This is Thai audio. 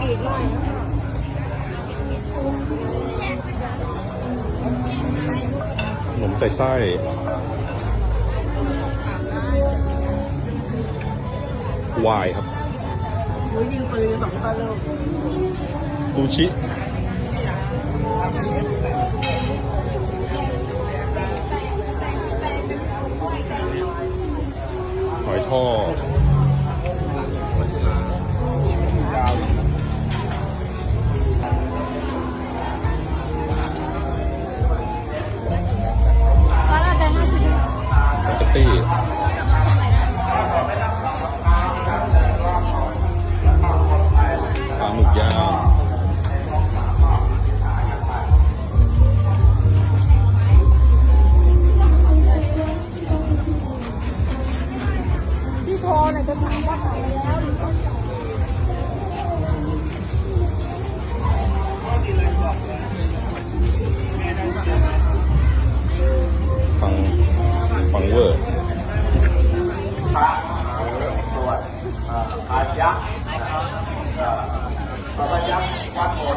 ปีกหน่อยขนมใส่ไส้วายครับหนูยิงปืนสองพันลูกซูชิหอยทอด ตี้ปลาหมึกยาวพี่โทรน่ยจะถามว่าขายแล้ว เวอร์อายักษ์นะครับพระยักษ์วัดโ